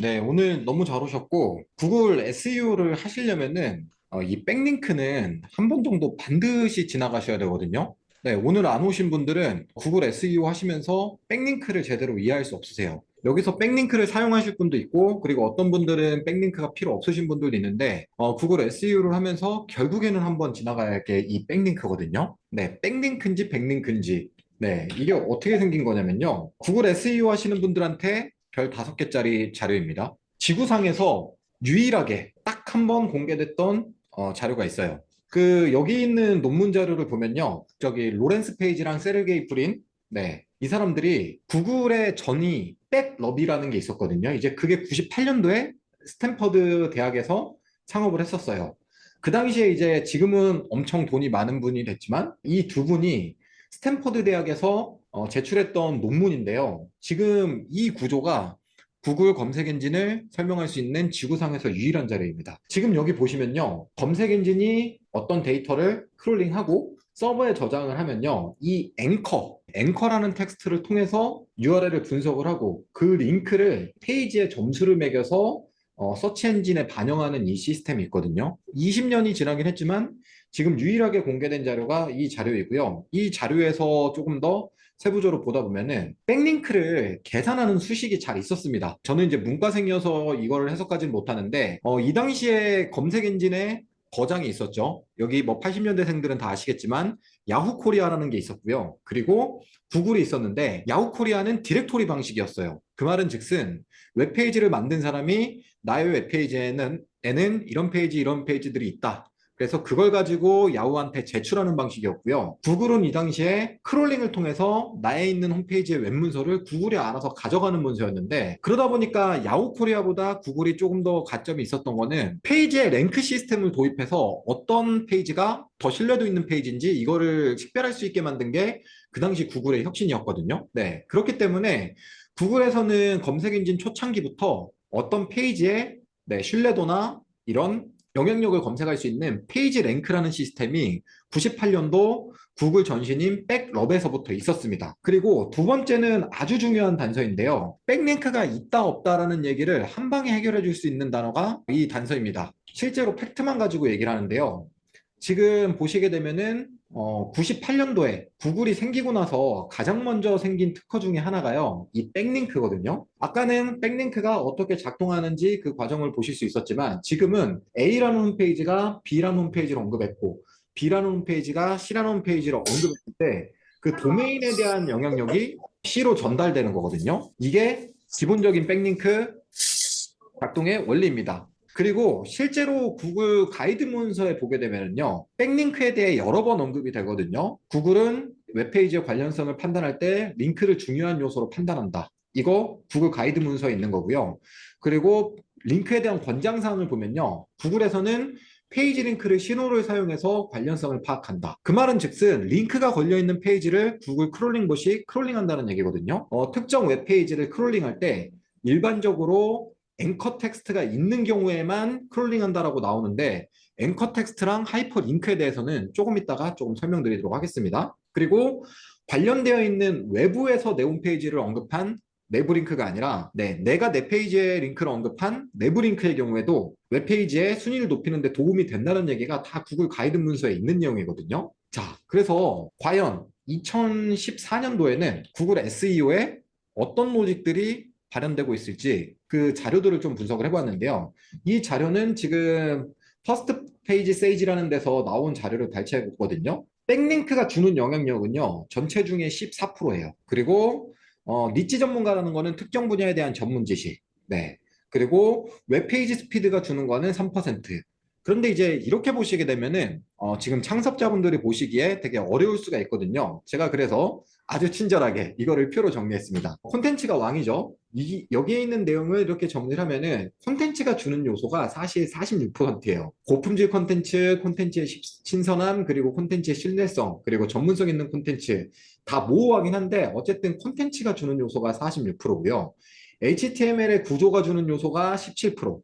네, 오늘 너무 잘 오셨고, 구글 SEO를 하시려면은, 어, 이 백링크는 한 번 정도 반드시 지나가셔야 되거든요. 네, 오늘 안 오신 분들은 구글 SEO 하시면서 백링크를 제대로 이해할 수 없으세요. 여기서 백링크를 사용하실 분도 있고, 그리고 어떤 분들은 백링크가 필요 없으신 분들도 있는데, 어, 구글 SEO를 하면서 결국에는 한번 지나가야 할 게 이 백링크거든요. 네, 백링크인지 백링크인지. 네, 이게 어떻게 생긴 거냐면요. 구글 SEO 하시는 분들한테 별 다섯 개짜리 자료입니다. 지구상에서 유일하게 딱 한 번 공개됐던 어, 자료가 있어요. 그 여기 있는 논문 자료를 보면요. 저기 로렌스 페이지랑 세르게이 프린 네. 이 사람들이 구글의 전이 백러비라는 게 있었거든요. 이제 그게 98년도에 스탠퍼드 대학에서 창업을 했었어요. 그 당시에 이제 지금은 엄청 돈이 많은 분이 됐지만 이 두 분이 스탠퍼드 대학에서 어, 제출했던 논문인데요. 지금 이 구조가 구글 검색 엔진을 설명할 수 있는 지구상에서 유일한 자료입니다. 지금 여기 보시면요. 검색 엔진이 어떤 데이터를 크롤링하고 서버에 저장을 하면요. 이 앵커, 앵커라는 텍스트를 통해서 URL을 분석을 하고 그 링크를 페이지에 점수를 매겨서 어, 서치 엔진에 반영하는 이 시스템이 있거든요. 20년이 지나긴 했지만 지금 유일하게 공개된 자료가 이 자료이고요. 이 자료에서 조금 더 세부적으로 보다 보면은 백링크를 계산하는 수식이 잘 있었습니다. 저는 이제 문과생이어서 이거를 해석하지는 못하는데 어, 이 당시에 검색 엔진에 거장이 있었죠. 여기 뭐 80년대생들은 다 아시겠지만 야후 코리아라는 게 있었고요. 그리고 구글이 있었는데 야후 코리아는 디렉토리 방식이었어요. 그 말은 즉슨 웹페이지를 만든 사람이 나의 웹페이지에는 에는 이런 페이지 이런 페이지들이 있다. 그래서 그걸 가지고 야후한테 제출하는 방식이었고요. 구글은 이 당시에 크롤링을 통해서 나에 있는 홈페이지의 웹 문서를 구글이 알아서 가져가는 문서였는데 그러다 보니까 야후 코리아보다 구글이 조금 더 가점이 있었던 거는 페이지에 랭크 시스템을 도입해서 어떤 페이지가 더 신뢰도 있는 페이지인지 이거를 식별할 수 있게 만든 게 그 당시 구글의 혁신이었거든요. 네. 그렇기 때문에 구글에서는 검색 엔진 초창기부터 어떤 페이지의 네, 신뢰도나 이런 영향력을 검색할 수 있는 페이지 랭크라는 시스템이 98년도 구글 전신인 백럽에서부터 있었습니다. 그리고 두 번째는 아주 중요한 단서인데요. 백링크가 있다 없다라는 얘기를 한 방에 해결해 줄 수 있는 단어가 이 단서입니다. 실제로 팩트만 가지고 얘기를 하는데요. 지금 보시게 되면은 어, 98년도에 구글이 생기고 나서 가장 먼저 생긴 특허 중에 하나가요. 이 백링크거든요. 아까는 백링크가 어떻게 작동하는지 그 과정을 보실 수 있었지만 지금은 A라는 홈페이지가 B라는 홈페이지를 언급했고 B라는 홈페이지가 C라는 홈페이지를 언급했을 때 그 도메인에 대한 영향력이 C로 전달되는 거거든요. 이게 기본적인 백링크 작동의 원리입니다. 그리고 실제로 구글 가이드 문서에 보게 되면요. 백링크에 대해 여러 번 언급이 되거든요. 구글은 웹페이지의 관련성을 판단할 때 링크를 중요한 요소로 판단한다. 이거 구글 가이드 문서에 있는 거고요. 그리고 링크에 대한 권장사항을 보면요. 구글에서는 페이지 링크를 신호를 사용해서 관련성을 파악한다. 그 말은 즉슨 링크가 걸려있는 페이지를 구글 크롤링 봇이 크롤링한다는 얘기거든요. 어, 특정 웹페이지를 크롤링할 때 일반적으로 앵커 텍스트가 있는 경우에만 크롤링 한다라고 나오는데 앵커 텍스트랑 하이퍼 링크에 대해서는 조금 이따가 조금 설명드리도록 하겠습니다. 그리고 관련되어 있는 외부에서 내 홈페이지를 언급한 내부 링크가 아니라 네, 내가 내 페이지에 링크를 언급한 내부 링크의 경우에도 웹페이지의 순위를 높이는 데 도움이 된다는 얘기가 다 구글 가이드 문서에 있는 내용이거든요. 자, 그래서 과연 2014년도에는 구글 SEO에 어떤 로직들이 발현되고 있을지 그 자료들을 좀 분석을 해봤는데요. 이 자료는 지금 퍼스트 페이지 세이지라는 데서 나온 자료를 발췌해봤거든요. 백링크가 주는 영향력은요. 전체 중에 14%예요. 그리고 어, 니치 전문가라는 거는 특정 분야에 대한 전문 지식. 네. 그리고 웹페이지 스피드가 주는 거는 3%. 그런데 이제 이렇게 보시게 되면은 어, 지금 창섭자분들이 보시기에 되게 어려울 수가 있거든요. 제가 그래서 아주 친절하게 이거를 표로 정리했습니다. 콘텐츠가 왕이죠. 이, 여기에 있는 내용을 이렇게 정리를 하면은 콘텐츠가 주는 요소가 사실 46%예요. 고품질 콘텐츠, 콘텐츠의 신선함, 그리고 콘텐츠의 신뢰성, 그리고 전문성 있는 콘텐츠 다 모호하긴 한데 어쨌든 콘텐츠가 주는 요소가 46%고요. HTML의 구조가 주는 요소가 17%.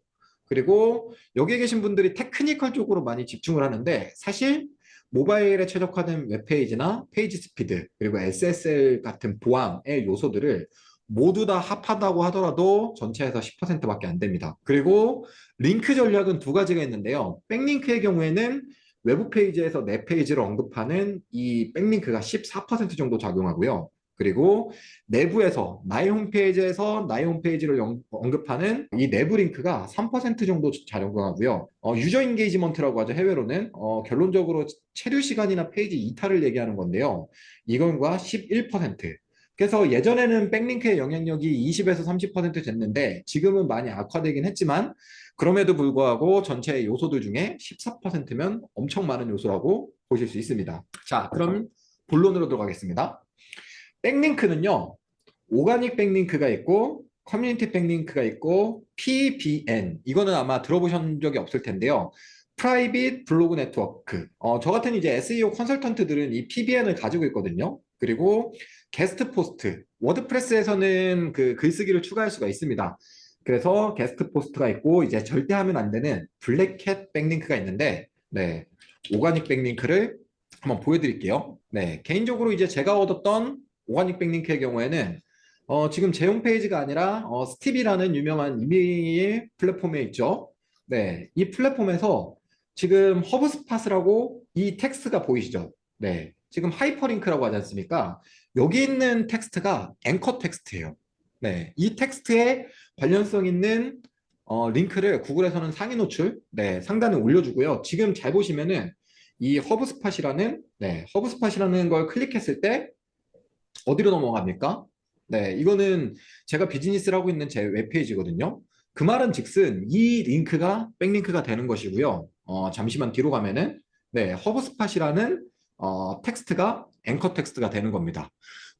그리고 여기에 계신 분들이 테크니컬 쪽으로 많이 집중을 하는데 사실 모바일에 최적화된 웹페이지나 페이지 스피드 그리고 SSL 같은 보안의 요소들을 모두 다 합한다고 하더라도 전체에서 10%밖에 안 됩니다. 그리고 링크 전략은 두 가지가 있는데요. 백링크의 경우에는 외부 페이지에서 내 페이지를 언급하는 이 백링크가 14% 정도 작용하고요. 그리고 내부에서 나의 홈페이지에서 나의 홈페이지를 영- 언급하는 이 내부 링크가 3% 정도 작용하고요. 어, 유저 인게이지먼트라고 하죠. 해외로는 어, 결론적으로 체류 시간이나 페이지 이탈을 얘기하는 건데요. 이건과 11%. 그래서 예전에는 백링크의 영향력이 20에서 30% 됐는데 지금은 많이 악화되긴 했지만 그럼에도 불구하고 전체 요소들 중에 14%면 엄청 많은 요소라고 보실 수 있습니다. 자, 그럼 본론으로 들어가겠습니다. 백링크는요, 오가닉 백링크가 있고, 커뮤니티 백링크가 있고, PBN. 이거는 아마 들어보신 적이 없을 텐데요. 프라이빗 블로그 네트워크. 어, 저 같은 이제 SEO 컨설턴트들은 이 PBN을 가지고 있거든요. 그리고 게스트 포스트. 워드프레스에서는 그 글쓰기를 추가할 수가 있습니다. 그래서 게스트 포스트가 있고, 이제 절대 하면 안 되는 블랙캣 백링크가 있는데, 네. 오가닉 백링크를 한번 보여드릴게요. 네. 개인적으로 이제 제가 얻었던 오가닉 백링크의 경우에는 어, 지금 제 홈페이지가 아니라 어, 스티비라는 유명한 이메일 플랫폼에 있죠. 네, 이 플랫폼에서 지금 허브스팟이라고 이 텍스트가 보이시죠? 네, 지금 하이퍼링크라고 하지 않습니까? 여기 있는 텍스트가 앵커 텍스트예요. 네, 이 텍스트에 관련성 있는 어, 링크를 구글에서는 상위 노출, 네, 상단에 올려주고요. 지금 잘 보시면은 이 허브스팟이라는, 네, 허브스팟이라는 걸 클릭했을 때 어디로 넘어갑니까? 네, 이거는 제가 비즈니스를 하고 있는 제 웹페이지거든요. 그 말은 즉슨 이 링크가 백링크가 되는 것이고요. 어, 잠시만 뒤로 가면은 네, 허브스팟이라는 어, 텍스트가 앵커 텍스트가 되는 겁니다.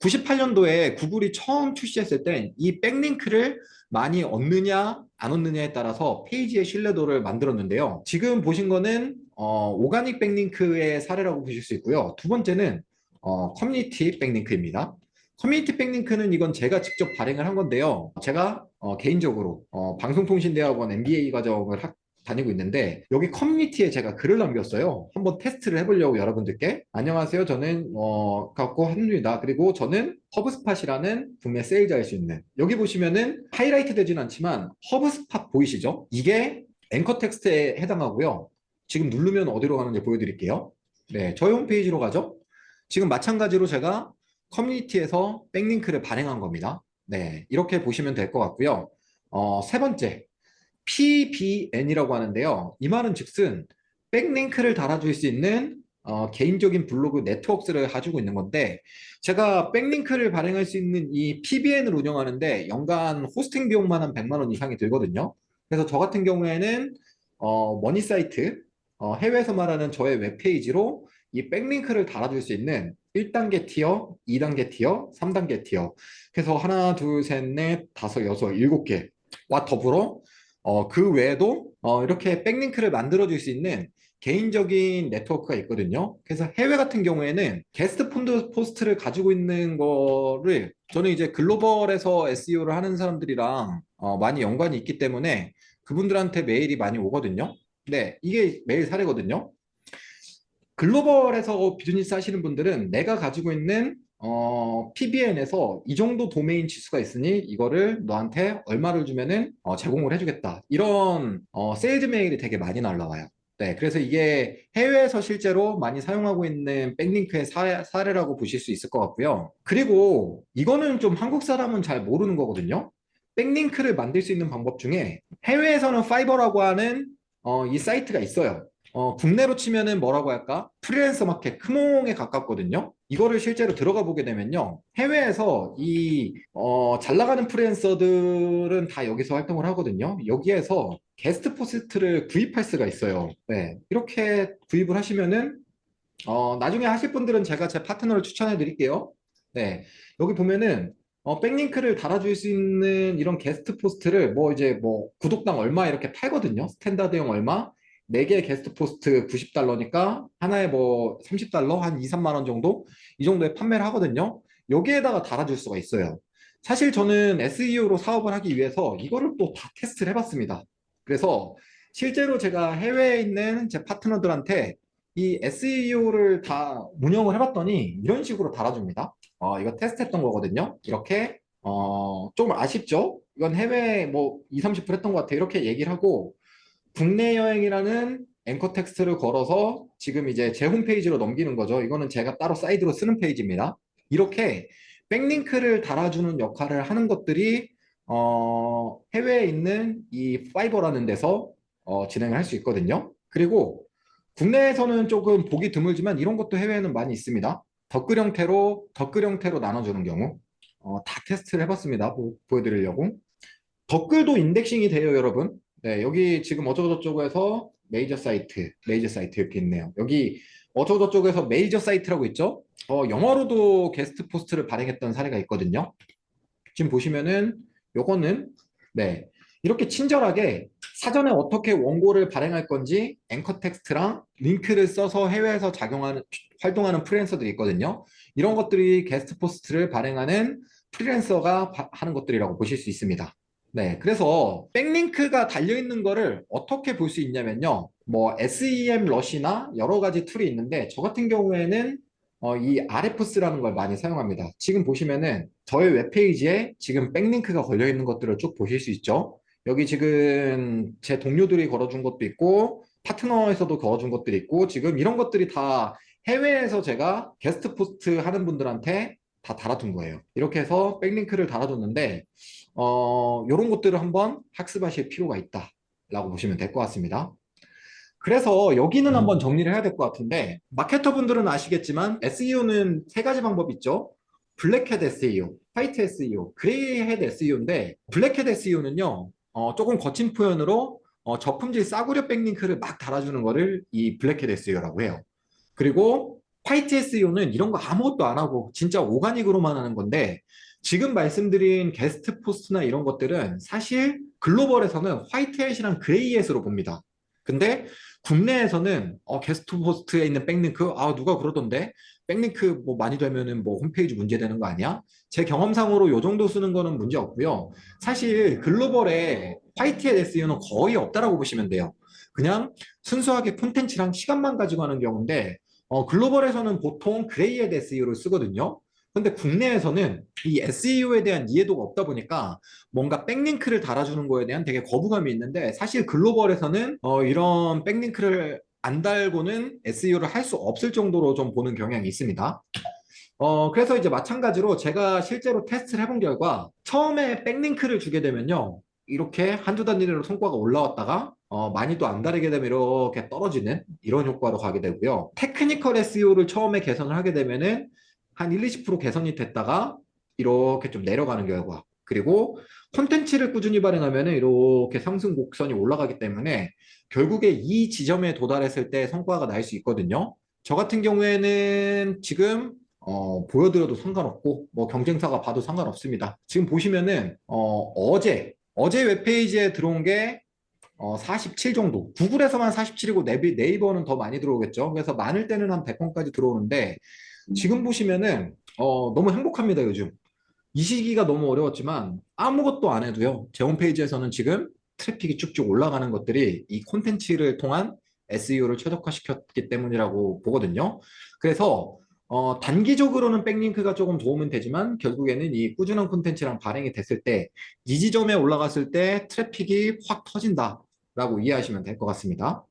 98년도에 구글이 처음 출시했을 때이 백링크를 많이 얻느냐 안 얻느냐에 따라서 페이지의 신뢰도를 만들었는데요. 지금 보신 거는 어, 오가닉 백링크의 사례라고 보실 수 있고요. 두 번째는 어, 커뮤니티 백링크입니다. 커뮤니티 백링크는 이건 제가 직접 발행을 한 건데요. 제가 어, 개인적으로 어, 방송통신대학원 MBA 과정을 학- 다니고 있는데 여기 커뮤니티에 제가 글을 남겼어요. 한번 테스트를 해보려고 여러분들께 안녕하세요. 저는 어, 갖고 합니다. 그리고 저는 허브스팟이라는 세일즈 할수 있는 여기 보시면은 하이라이트 되진 않지만 허브스팟 보이시죠? 이게 앵커 텍스트에 해당하고요. 지금 누르면 어디로 가는지 보여드릴게요. 네, 저희 홈페이지로 가죠. 지금 마찬가지로 제가 커뮤니티에서 백링크를 발행한 겁니다. 네, 이렇게 보시면 될 것 같고요. 어, 세 번째, PBN이라고 하는데요. 이 말은 즉슨 백링크를 달아줄 수 있는 어, 개인적인 블로그 네트워크를 가지고 있는 건데 제가 백링크를 발행할 수 있는 이 PBN을 운영하는데 연간 호스팅 비용만 한 100만 원 이상이 들거든요. 그래서 저 같은 경우에는 어, 머니 사이트 어, 해외에서 말하는 저의 웹페이지로 이 백링크를 달아줄 수 있는 1단계 티어, 2단계 티어, 3단계 티어. 그래서 하나, 둘, 셋, 넷, 다섯, 여섯, 일곱 개와 더불어 어, 그 외에도 어, 이렇게 백링크를 만들어줄 수 있는 개인적인 네트워크가 있거든요. 그래서 해외 같은 경우에는 게스트 폰드 포스트를 가지고 있는 거를 저는 이제 글로벌에서 SEO를 하는 사람들이랑 어, 많이 연관이 있기 때문에 그분들한테 메일이 많이 오거든요. 네, 이게 메일 사례거든요. 글로벌에서 비즈니스 하시는 분들은 내가 가지고 있는 어, PBN에서 이 정도 도메인 지수가 있으니 이거를 너한테 얼마를 주면은 어, 제공을 해주겠다. 이런 어, 세일즈 메일이 되게 많이 날라와요. 네, 그래서 이게 해외에서 실제로 많이 사용하고 있는 백링크의 사례, 사례라고 보실 수 있을 것 같고요. 그리고 이거는 좀 한국 사람은 잘 모르는 거거든요. 백링크를 만들 수 있는 방법 중에 해외에서는 파이버라고 하는 어, 이 사이트가 있어요. 어, 국내로 치면은 뭐라고 할까? 프리랜서 마켓 크몽에 가깝거든요. 이거를 실제로 들어가 보게 되면요. 해외에서 이, 어, 잘 나가는 프리랜서들은 다 여기서 활동을 하거든요. 여기에서 게스트 포스트를 구입할 수가 있어요. 네. 이렇게 구입을 하시면은, 어, 나중에 하실 분들은 제가 제 파트너를 추천해 드릴게요. 네. 여기 보면은, 어, 백링크를 달아줄 수 있는 이런 게스트 포스트를 뭐 이제 뭐 구독당 얼마 이렇게 팔거든요. 스탠다드용 얼마. 4개 게스트 포스트 90달러니까 하나에 뭐 30달러 한 2, 3만 원 정도 이 정도에 판매를 하거든요. 여기에다가 달아줄 수가 있어요. 사실 저는 SEO로 사업을 하기 위해서 이거를 또 다 테스트를 해봤습니다. 그래서 실제로 제가 해외에 있는 제 파트너들한테 이 SEO를 다 운영을 해봤더니 이런 식으로 달아줍니다. 어, 이거 테스트했던 거거든요. 이렇게 어, 좀 아쉽죠? 이건 해외 뭐 2, 30% 했던 것 같아. 이렇게 얘기를 하고 국내 여행이라는 앵커 텍스트를 걸어서 지금 이제 제 홈페이지로 넘기는 거죠. 이거는 제가 따로 사이드로 쓰는 페이지입니다. 이렇게 백링크를 달아주는 역할을 하는 것들이 어, 해외에 있는 이 파이버라는 데서 어, 진행을 할 수 있거든요. 그리고 국내에서는 조금 보기 드물지만 이런 것도 해외에는 많이 있습니다. 덧글 형태로 덧글 형태로 나눠주는 경우 어, 다 테스트를 해봤습니다. 보, 보여드리려고 덧글도 인덱싱이 돼요, 여러분. 네, 여기 지금 어쩌고저쩌고에서 메이저 사이트, 메이저 사이트 이렇게 있네요. 여기 어쩌고저쩌고에서 메이저 사이트라고 있죠? 어, 영어로도 게스트 포스트를 발행했던 사례가 있거든요. 지금 보시면은 요거는 네 이렇게 친절하게 사전에 어떻게 원고를 발행할 건지 앵커 텍스트랑 링크를 써서 해외에서 작용하는 활동하는 프리랜서들이 있거든요. 이런 것들이 게스트 포스트를 발행하는 프리랜서가 바- 하는 것들이라고 보실 수 있습니다. 네, 그래서 백링크가 달려 있는 거를 어떻게 볼 수 있냐면요. 뭐 SEM 러시나 여러 가지 툴이 있는데 저 같은 경우에는 어, 이 RFS라는 걸 많이 사용합니다. 지금 보시면은 저의 웹페이지에 지금 백링크가 걸려 있는 것들을 쭉 보실 수 있죠. 여기 지금 제 동료들이 걸어준 것도 있고 파트너에서도 걸어준 것들이 있고 지금 이런 것들이 다 해외에서 제가 게스트 포스트 하는 분들한테 다 달아둔 거예요. 이렇게 해서 백링크를 달아줬는데 어, 이런 것들을 한번 학습하실 필요가 있다라고 보시면 될 것 같습니다. 그래서 여기는 음. 한번 정리를 해야 될 것 같은데 마케터 분들은 아시겠지만 SEO는 세 가지 방법이 있죠. 블랙헤드 SEO, 화이트 SEO, 그레이헤드 SEO인데 블랙헤드 SEO는요 어, 조금 거친 표현으로 어, 저품질 싸구려 백링크를 막 달아주는 거를 이 블랙헤드 SEO라고 해요. 그리고 화이트 SEO는 이런 거 아무것도 안 하고 진짜 오가닉으로만 하는 건데 지금 말씀드린 게스트 포스트나 이런 것들은 사실 글로벌에서는 화이트 햇이랑 그레이 햇으로 봅니다. 근데 국내에서는 어, 게스트 포스트에 있는 백링크 아 누가 그러던데 백링크 뭐 많이 되면은 뭐 홈페이지 문제 되는 거 아니야? 제 경험상으로 요 정도 쓰는 거는 문제 없고요. 사실 글로벌에 화이트 햇 SEO는 거의 없다라고 보시면 돼요. 그냥 순수하게 콘텐츠랑 시간만 가지고 하는 경우인데 어, 글로벌에서는 보통 그레이햇 SEO를 쓰거든요. 근데 국내에서는 이 SEO에 대한 이해도가 없다 보니까 뭔가 백링크를 달아주는 거에 대한 되게 거부감이 있는데 사실 글로벌에서는 어, 이런 백링크를 안 달고는 SEO를 할 수 없을 정도로 좀 보는 경향이 있습니다. 어, 그래서 이제 마찬가지로 제가 실제로 테스트를 해본 결과 처음에 백링크를 주게 되면요. 이렇게 한두 단위로 성과가 올라왔다가 어, 많이 또 안 다르게 되면 이렇게 떨어지는 이런 효과로 가게 되고요. 테크니컬 SEO를 처음에 개선을 하게 되면은 한 1, 20% 개선이 됐다가 이렇게 좀 내려가는 결과. 그리고 콘텐츠를 꾸준히 발행하면 이렇게 상승 곡선이 올라가기 때문에 결국에 이 지점에 도달했을 때 성과가 날 수 있거든요. 저 같은 경우에는 지금 어, 보여드려도 상관없고 뭐 경쟁사가 봐도 상관없습니다. 지금 보시면은 어, 어제 어제 웹페이지에 들어온 게 어, 47 정도. 구글에서만 47이고 네이버, 네이버는 더 많이 들어오겠죠. 그래서 많을 때는 한 100건까지 들어오는데 지금 보시면은 어, 너무 행복합니다, 요즘. 이 시기가 너무 어려웠지만 아무것도 안 해도요. 제 홈페이지에서는 지금 트래픽이 쭉쭉 올라가는 것들이 이 콘텐츠를 통한 SEO를 최적화시켰기 때문이라고 보거든요. 그래서 어, 단기적으로는 백링크가 조금 도움은 되지만 결국에는 이 꾸준한 콘텐츠랑 발행이 됐을 때 이 지점에 올라갔을 때 트래픽이 확 터진다 라고 이해하시면 될 것 같습니다.